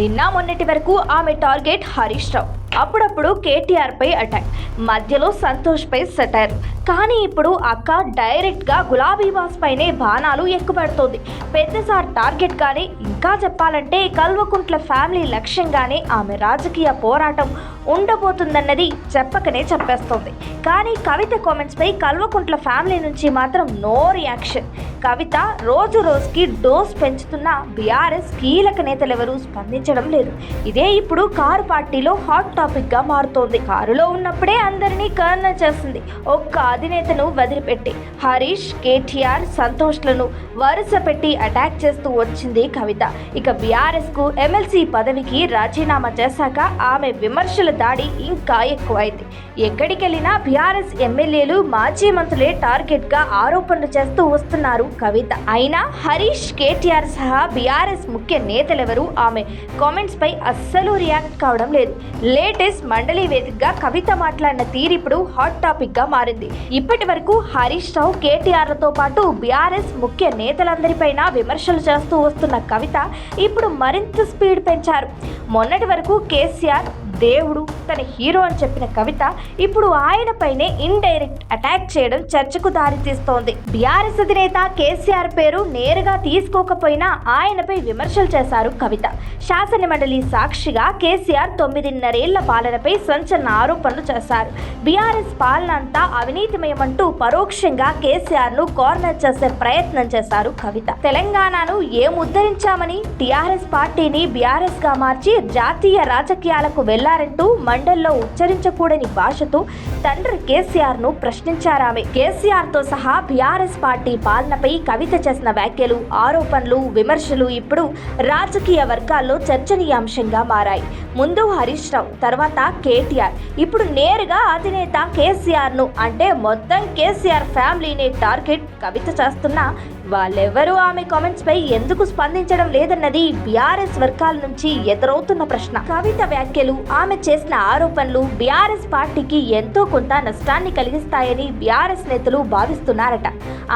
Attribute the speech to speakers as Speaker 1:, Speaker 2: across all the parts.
Speaker 1: నిన్న మొన్నటి వరకు ఆమె టార్గెట్ హరీష్ రావు. అప్పుడప్పుడు కేటీఆర్ పై అటాక్. మధ్యలో సంతోష్ పై సెటైర్. కానీ ఇప్పుడు అక్క డైరెక్ట్గా గులాబీ బాస్ పైనే బాణాలు ఎక్కుపెడుతోంది. పెద్దసార్ టార్గెట్ గానే. ఇంకా చెప్పాలంటే కల్వకుంట్ల ఫ్యామిలీ లక్ష్యంగానే ఆమె రాజకీయ పోరాటం ఉండబోతుందన్నది చెప్పకనే చెప్పేస్తోంది. కానీ కవిత కామెంట్స్ పై కల్వకుంట్ల ఫ్యామిలీ నుంచి మాత్రం నో రియాక్షన్ కవిత రోజు రోజుకి డోస్ పెంచుతున్న బీఆర్ఎస్ కీలక నేతలెవరూ స్పందించడం లేదు. ఇదే ఇప్పుడు కారు పార్టీలో హాట్ టాపిక్గా మారుతోంది. కారులో ఉన్నప్పుడే అందరినీ కర్ణ చేస్తుంది ఒక్క అధినేతను వదిలిపెట్టి హరీష్ కేటీఆర్ సంతోష్లను వరుస పెట్టి అటాక్ చేస్తూ వచ్చింది కవిత. ఇక బీఆర్ఎస్కు ఎమ్మెల్సీ పదవికి రాజీనామా చేశాక ఆమె విమర్శల దాడి ఇంకా ఎక్కువైంది. ఎక్కడికెళ్ళినా బీఆర్ఎస్ ఎమ్మెల్యేలు మాజీ మంత్రులే టార్గెట్గా ఆరోపణలు చేస్తూ వస్తున్నారు కవిత. అయినా హరీష్ కేటీఆర్ సహా బీఆర్ఎస్ ముఖ్య నేతలెవరూ ఆమె కామెంట్స్ పై అస్సలు రియాక్ట్ కావడం లేదు. లేటెస్ట్ మండలి వేదికగా కవిత మాట్లాడిన తీరు ఇప్పుడు హాట్ టాపిక్గా మారింది. ఇప్పటి వరకు హరీష్ రావు కేటీఆర్లతో పాటు బీఆర్ఎస్ ముఖ్య నేతలందరిపైన విమర్శలు చేస్తూ వస్తున్న కవిత ఇప్పుడు మరింత స్పీడ్ పెంచారు. మొన్నటి వరకు కేసీఆర్ దేవుడు తన హీరో అని చెప్పిన కవిత ఇప్పుడు ఆయనపైనే ఇండైరెక్ట్ అటాక్ చేయడం చర్చకు దారితీస్తోంది. బీఆర్ఎస్ అధినేత కేసీఆర్ పేరు నేరుగా తీసుకోకపోయినా ఆయనపై విమర్శలు చేశారు కవిత. శాసన మండలి సాక్షిగా కేసీఆర్ తొమ్మిదిన్నరేళ్ళ పాలనపై సంచలన ఆరోపణలు చేశారు. బీఆర్ఎస్ పాలన అంతా అవినీతిమయమంటూ పరోక్షంగా కేసీఆర్ను కార్నర్ చేసే ప్రయత్నం చేశారు కవిత. తెలంగాణను ఏముద్ధరించామని టీఆర్ఎస్ పార్టీని బీఆర్ఎస్గా మార్చి జాతీయ రాజకీయాలకు వెళ్ళారంటూ మండల్లో ఉచ్చరించకూడని భాషతో తండ్రి కేసీఆర్ను ప్రశ్నించారామె. కేసీఆర్తో సహా బీఆర్ఎస్ పార్టీ పాలనపై కవిత చేసిన వ్యాఖ్యలు ఆరోపణలు విమర్శలు ఇప్పుడు రాజకీయ వర్గాల్లో చర్చనీయాంశంగా మారాయి. ముందు హరీష్ రావు తర్వాత కేటీఆర్. ఇప్పుడు నేరుగా అధినేత కేసీఆర్ను అంటే మొత్తం కేసీఆర్ ఫ్యామిలీని టార్గెట్ కవిత చేస్తున్నా వాళ్ళెవరూ ఆమె కామెంట్స్ పై ఎందుకు స్పందించడం లేదన్నది బీఆర్ఎస్ వర్గాల నుంచి ఎదురవుతున్న ప్రశ్న. కవిత వ్యాఖ్యలు ఆమె చేసిన ఆరోపణలు బీఆర్ఎస్ పార్టీకి ఎంతో కొంత నష్టాన్ని కలిగిస్తాయని బీఆర్ఎస్ నేతలు భావిస్తున్నారట.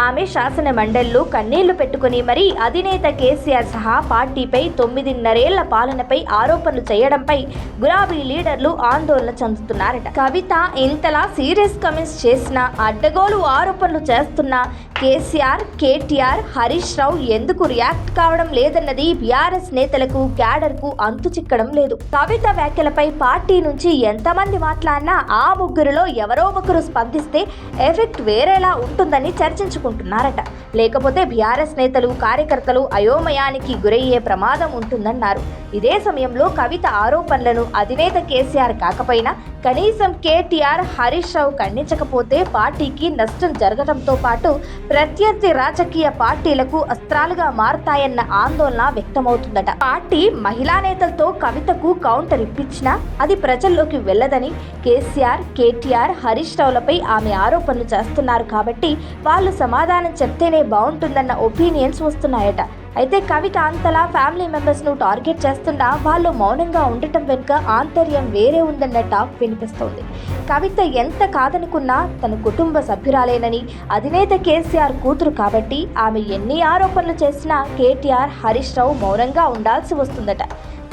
Speaker 1: ఆమె శాసన మండలిలో కన్నీళ్ళు పెట్టుకుని మరీ అధినేత కేసీఆర్ సహా పార్టీపై తొమ్మిదిన్నరేళ్ళ పాలనపై ఆరోపణలు చేయడంపై గులాబీ లీడర్లు ఆందోళన చెందుతున్నారట. కవిత ఇంతలా సీరియస్ కమెంట్స్ చేసిన అడ్డగోలు ఆరోపణలు చేస్తున్న కేసీఆర్ కేటీఆర్ హరీష్ రావు ఎందుకు రియాక్ట్ కావడం లేదన్నది బీఆర్ఎస్ నేతలకు క్యాడర్కు అంతు చిక్కడం లేదు. కవిత వ్యాఖ్యలపై పార్టీ నుంచి ఎంతమంది మాట్లాడినా ఆ ముగ్గురిలో ఎవరో ఒకరు స్పందిస్తే ఎఫెక్ట్ వేరేలా ఉంటుందని చర్చించుకుంటున్నారట. లేకపోతే బీఆర్ఎస్ నేతలు కార్యకర్తలు అయోమయానికి గురయ్యే ప్రమాదం ఉంటుందన్నారు. ఇదే సమయంలో కవిత ఆరోపణలను అధినేత కేసీఆర్ కాకపోయినా కనీసం కేటీఆర్ హరీష్ రావు ఖండించకపోతే పార్టీకి నష్టం జరగడంతో పాటు ప్రత్యర్థి రాజకీయ పార్టీలకు అస్త్రాలుగా మారతాయన్న ఆందోళన వ్యక్తమవుతుందట. పార్టీ మహిళా నేతలతో కవితకు కౌంటర్ ఇప్పించినా అది ప్రజల్లోకి వెళ్ళదని కేసీఆర్ కేటీఆర్ హరీష్ రావులపై ఆమె ఆరోపణలు చేస్తున్నారు కాబట్టి వాళ్ళు సమాధానం చెప్తేనే బాగుంటుందన్న ఒపీనియన్స్ వస్తున్నాయట. అయితే కవిత అంతలా ఫ్యామిలీ మెంబర్స్ను టార్గెట్ చేస్తున్నా వాళ్ళు మౌనంగా ఉండటం వెనుక ఆంతర్యం వేరే ఉందన్న టాక్ వినిపిస్తోంది. కవిత ఎంత కాదనుకున్నా తన కుటుంబ సభ్యురాలేనని అధినేత కేసీఆర్ కూతురు కాబట్టి ఆమె ఎన్ని ఆరోపణలు చేసినా కేటీఆర్ హరీష్ రావు మౌనంగా ఉండాల్సి వస్తుందట.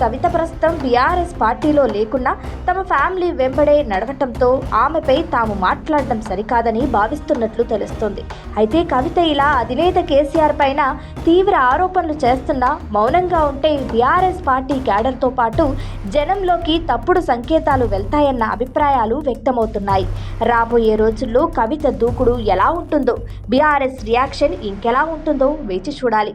Speaker 1: కవిత ప్రస్తుతం బీఆర్ఎస్ పార్టీలో లేకున్నా తమ ఫ్యామిలీ వెంబడే నడవటంతో ఆమెపై తాము మాట్లాడడం సరికాదని భావిస్తున్నట్లు తెలుస్తోంది. అయితే కవిత ఇలా అధినేత కేసీఆర్ పైన తీవ్ర ఆరోపణలు చేస్తున్నా మౌనంగా ఉంటే బీఆర్ఎస్ పార్టీ క్యాడర్తో పాటు జనంలోకి తప్పుడు సంకేతాలు వెళ్తాయన్న అభిప్రాయాలు వ్యక్తమవుతున్నాయి. రాబోయే రోజుల్లో కవిత దూకుడు ఎలా ఉంటుందో బీఆర్ఎస్ రియాక్షన్ ఇంకెలా ఉంటుందో వేచి చూడాలి.